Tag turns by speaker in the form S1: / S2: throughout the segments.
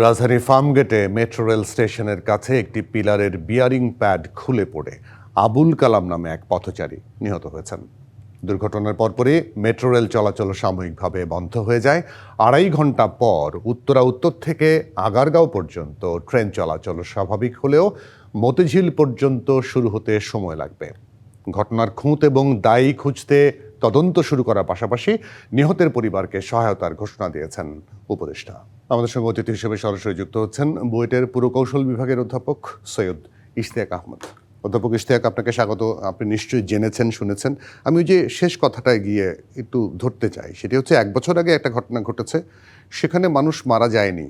S1: রাজধানীর ফার্মগেটে metro rail স্টেশনের কাছে একটি পিলারের বিয়ারিং প্যাড খুলে পড়ে আবুল কালাম নামে এক পথচারী নিহত হয়েছেন। দুর্ঘটনার পরপরই মেট্রো রেল চলাচল সাময়িকভাবে বন্ধ হয়ে যায়। আড়াই ঘণ্টা পর উত্তরা উত্তর থেকে আগারগাঁও পর্যন্ত ট্রেন চলাচল স্বাভাবিক হলেও মতিঝিল পর্যন্ত শুরু হতে সময় লাগবে। ঘটনার খুঁত এবং দায়ী খুঁজতে তদন্ত শুরু করার পাশাপাশি নিহতের পরিবারকে সহায়তার ঘোষণা দিয়েছেন উপদেষ্টা। আমাদের সঙ্গে অতিথি হিসেবে সরাসরি যুক্ত হচ্ছেন বুয়েটের পুরকৌশল বিভাগের অধ্যাপক সৈয়দ ইশতিয়াক আহমদ। অধ্যাপক ইশতিয়াক, আপনাকে স্বাগত। আপনি নিশ্চয়ই জেনেছেন, শুনেছেন। আমি ওই যে শেষ কথাটায় গিয়ে একটু ধরতে চাই, সেটি হচ্ছে এক বছর আগে একটা ঘটনা ঘটেছে, সেখানে মানুষ মারা যায়নি।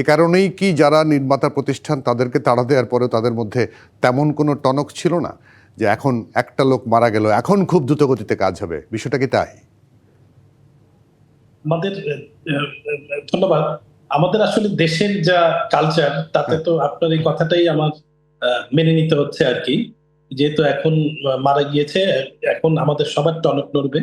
S1: এ কারণেই কি যারা নির্মাতা প্রতিষ্ঠান তাদেরকে তাড়া দেওয়ার পরেও তাদের মধ্যে তেমন কোনো টনক ছিল না? যে এখন একটা লোক মারা গেল, এখন খুব দ্রুত গতিতে কাজ হবে, বিষয়টা কি তাই?
S2: আমাদের ধন্যবাদ। আমাদের আসলে দেশের যা কালচার তাতে তো আপনার এই কথাটাই আমার মেনে নিতে হচ্ছে আর কি। যেহেতু এখন মারা গিয়েছে এখন আমাদের সবার টনক নড়বে।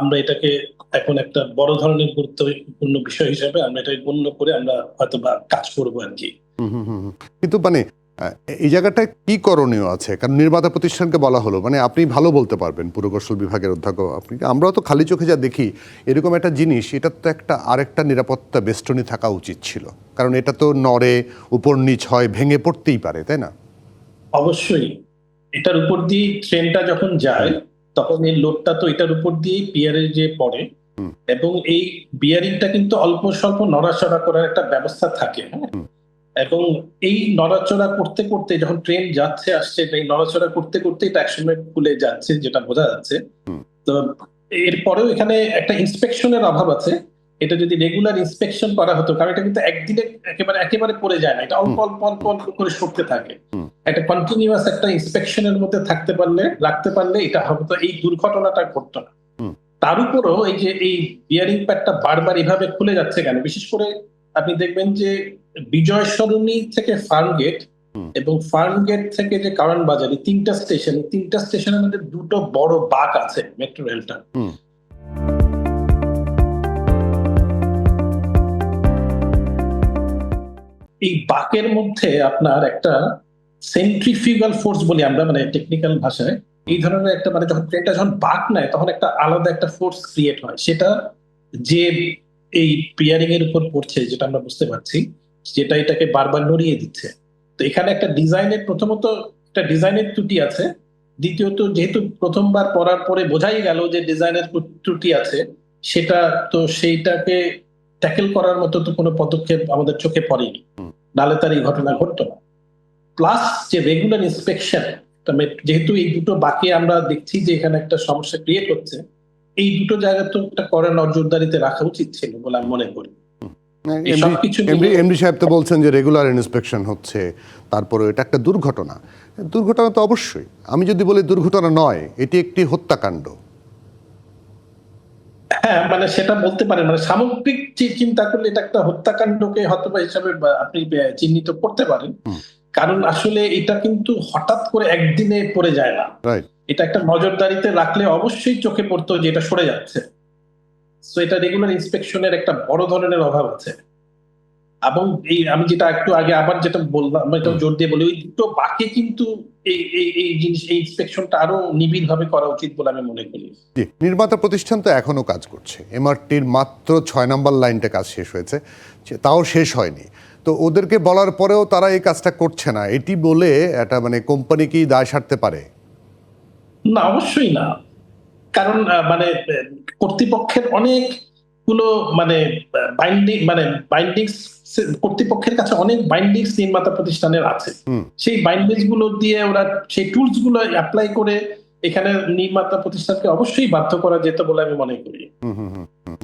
S2: আমরা এটাকে এখন একটা বড় ধরনের গুরুত্বপূর্ণ বিষয় হিসেবে আমরা এটাকে গণ্য করে আমরা হয়তো বা কাজ করব আর কি।
S1: কিন্তু মানে এই জায়গাটায় কি করণীয় আছে? কারণ নির্মাতা প্রতিষ্ঠানকে বলা হলো। মানে আপনি ভালো বলতে পারবেন পুরকৌশল বিভাগের অধ্যক্ষ আপনি। আমরাও তো খালি চোখে যা দেখি এরকম একটা জিনিস এটা তো একটা আরেকটা নিরাপত্তা বেষ্টনী থাকা উচিত ছিল। কারণ এটা তো নড়ে উপর নিচ হয় ভেঙে পড়তেই পারে তাই না?
S2: অবশ্যই। এটার উপর দিয়ে ট্রেনটা যখন যায় তখন এই লোডটা তো এটার উপর দিয়ে পিয়ারে যে পড়ে। এবং এই বিয়ারিংটা কিন্তু অল্প স্বল্প নড়াচড়া করার একটা ব্যবস্থা থাকে হ্যাঁ। এবং এই নড়াচড়া করতে করতে যখন ট্রেন যাচ্ছে আসছে এই নড়াচড়া করতে করতে এটা একসময় খুলে যাচ্ছে যেটা বোঝা যাচ্ছে। তো এরপরেও এখানে একটা ইন্সপেকশনের অভাব আছে। এটা যদি রেগুলার ইন্সপেকশন করা হতো কারণ এটা কিন্তু একদিনে একেবারে একেবারে পড়ে যায় না। এটা অল্প অল্প অল্প অল্প করে সরতে থাকে। একটা কন্টিনিউয়াস একটা ইন্সপেকশনের মধ্যে থাকতে পারলে রাখতে পারলে এটা হয়তো এই দুর্ঘটনাটা ঘটতো না। তার উপরও এই যে এই বিয়ারিং প্যাডটা বারবার এভাবে খুলে যাচ্ছে কেন? বিশেষ করে আপনি দেখবেন যে বিজয় সরণি থেকে ফার্মগেট এবং ফার্মগেট থেকে যে কারণ বাজার এই তিনটা স্টেশন তিনটা স্টেশনের মধ্যে দুটো বড় বাঁক আছে মেট্রো রেলটা। এই বাঁকের মধ্যে আপনার একটা সেন্ট্রিফিউগাল ফোর্স বলি আমরা মানে টেকনিক্যাল ভাষায় এই ধরনের একটা মানে যখন ট্রেনটা যখন বাঁক নেয় তখন একটা আলাদা একটা ফোর্স ক্রিয়েট হয়। সেটা যে এই পিয়ারিং এর উপর পড়ছে যেটা আমরা বুঝতে পারছি যেটা এটাকে বারবার নড়িয়ে দিচ্ছে। তো এখানে একটা ডিজাইনের প্রথমত একটা ডিজাইনের ত্রুটি আছে দ্বিতীয়ত যেহেতু প্রথমবার পড়ার পরে বোঝাই গেল যে ডিজাইনের ত্রুটি আছে সেটা তো সেইটাকে ট্যাকেল করার মতো তো কোনো পদক্ষেপ আমাদের চোখে পড়েনি। নালে তার এই ঘটনা ঘটতো না। প্লাস যে রেগুলার ইন্সপেকশন যেহেতু এই দুটো বাকি আমরা দেখছি যে এখানে একটা সমস্যা ক্রিয়েট হচ্ছে এই দুটো জায়গা তো একটা করে নজরদারিতে রাখা উচিত ছিল বলে আমি মনে করি।
S1: এমডি সাহেব তো বলছেন যে রেগুলার ইন্সপেকশন হচ্ছে তারপরে এটা একটা দুর্ঘটনা। দুর্ঘটনা তো অবশ্যই। আমি যদি বলি দুর্ঘটনা নয় এটি একটি হত্যাকাণ্ড।
S2: হ্যাঁ মানে সেটা বলতে পারেন মানে সামগ্রিক চিন্তা করলে এটা একটা হত্যাকাণ্ডকে হত্যা হিসাবে আপনি চিহ্নিত করতে পারেন। কারণ আসলে এটা কিন্তু হঠাৎ করে একদিনে পড়ে যায় না।
S1: রাইট
S2: এটা একটা নজরদারিতে রাখলে অবশ্যই চোখে পড়তো যে এটা সরে যাচ্ছে। তো এটা রেগুলার ইন্সপেকশনের একটা বড় ধরনের অভাব আছে। এবং এই আমি যেটা একটু আগে আবার যেটা বললাম এটা জোর দিয়ে বলি ওই দুটো বাকি কিন্তু এই জিনিস এই ইন্সপেকশনটা আরও নিবিড় ভাবে করা উচিত বলে আমি মনে করি।
S1: নির্মাতা প্রতিষ্ঠান তো এখনও কাজ করছে। এমআরটির মাত্র ছয় নম্বর লাইনটা কাজ শেষ হয়েছে তাও শেষ হয়নি। তো ওদেরকে বলার পরেও তারা এই কাজটা করছে না। এটি বলে একটা মানে কোম্পানি কি দায় সারতে পারে?
S2: না অবশ্যই না। কারণ মানে কর্তৃপক্ষের অনেকগুলো মানে বাইন্ডিং মানে বাইন্ডিংস কর্তৃপক্ষের কাছে অনেক বাইন্ডিংস নির্মাতা প্রতিষ্ঠানের আছে। সেই বাইন্ডিংসগুলো দিয়ে ওরা সেই টুলসগুলো অ্যাপ্লাই করে এখানে নির্মাতা প্রতিষ্ঠানকে অবশ্যই বাধ্য করা যেত বলে আমি মনে করি।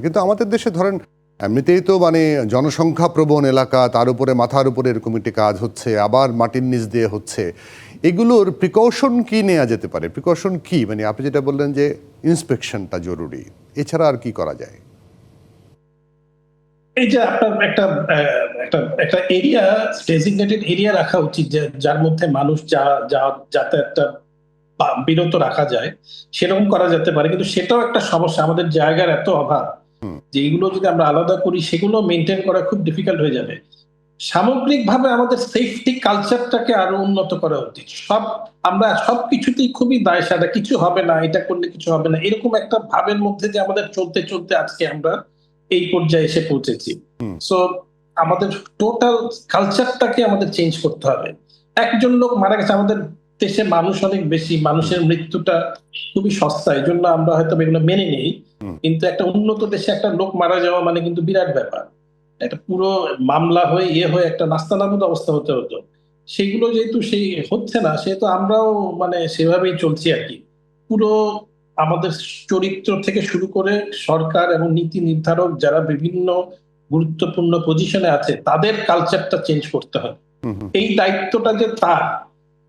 S1: কিন্তু আমাদের দেশে ধরেন এমনিতেই তো মানে জনসংখ্যা প্রবণ এলাকা তার উপরে মাথার উপরে এরকম একটি কাজ হচ্ছে আবার মাটির নিচ দিয়ে হচ্ছে। এগুলোর প্রিকশন কি নেওয়া যেতে পারে? প্রিকশন কি? মানে আপনি যেটা বললেন যে ইন্সপেকশনটা জরুরি। এছাড়া আর কি করা যায়?
S2: এই যে আপনার একটা একটা একটা এরিয়া ডেজিগনেটেড এরিয়া রাখা উচিত যার মধ্যে মানুষ যা যা যাতে একটা বিরত রাখা যায় সেরকম করা যেতে পারে। কিন্তু সেটাও একটা সমস্যা। আমাদের জায়গার এত অভাব। যে এগুলো যদি আমরা আলাদা করি সেগুলো মেনটেন করা খুব ডিফিকাল্ট হয়ে যাবে। সামগ্রিকভাবে আমাদের সেফটি কালচারটাকে আরও উন্নত করা উচিত। সব আমরা সবকিছুতেই খুবই দায় সাদা কিছু হবে না এটা করলে কিছু হবে না এরকম একটা ভাবের মধ্যে যে আমাদের চলতে চলতে আজকে আমরা এই পর্যায়ে এসে পৌঁছেছি। সো আমাদের টোটাল কালচারটাকে আমাদের চেঞ্জ করতে হবে। একজন লোক মারা গেছে আমাদের দেশে মানুষ অনেক বেশি মানুষের মৃত্যুটা খুবই সস্তা এই জন্য আমরা হয়তো এগুলো মেনে নেই। কিন্তু একটা উন্নত দেশে একটা লোক মারা যাওয়া মানে কিন্তু বিরাট ব্যাপার। একটা পুরো মামলা হয়ে ইয়ে হয়ে একটা নাস্তানাবুদ অবস্থা হতে হতো সেগুলো যেহেতু সেই হচ্ছে না সেহেতু আমরাও মানে সেভাবেই চলছি আর কি পুরো আমাদের চরিত্র থেকে শুরু করে সরকার এবং নীতি নির্ধারক যারা বিভিন্ন গুরুত্বপূর্ণ পজিশনে আছে তাদের কালচারটা চেঞ্জ করতে হবে
S1: হুম।
S2: এই দায়িত্বটা যে তার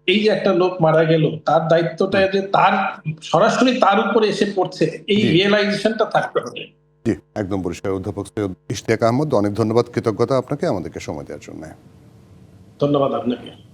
S2: এই যে একটা লোক মারা গেল তার দায়িত্বটা যে তার সরাসরি তার উপরে এসে পড়ছে এই। রিয়েলাইজেশনটা থাকতে হবে
S1: জি, একদম পরিষ্কার অধ্যাপক সৈয়দ ইশতিয়াক আহমদ, অনেক ধন্যবাদ, কৃতজ্ঞতা আপনাকে আমাদেরকে সময় দেওয়ার জন্য।
S2: ধন্যবাদ আপনাকে।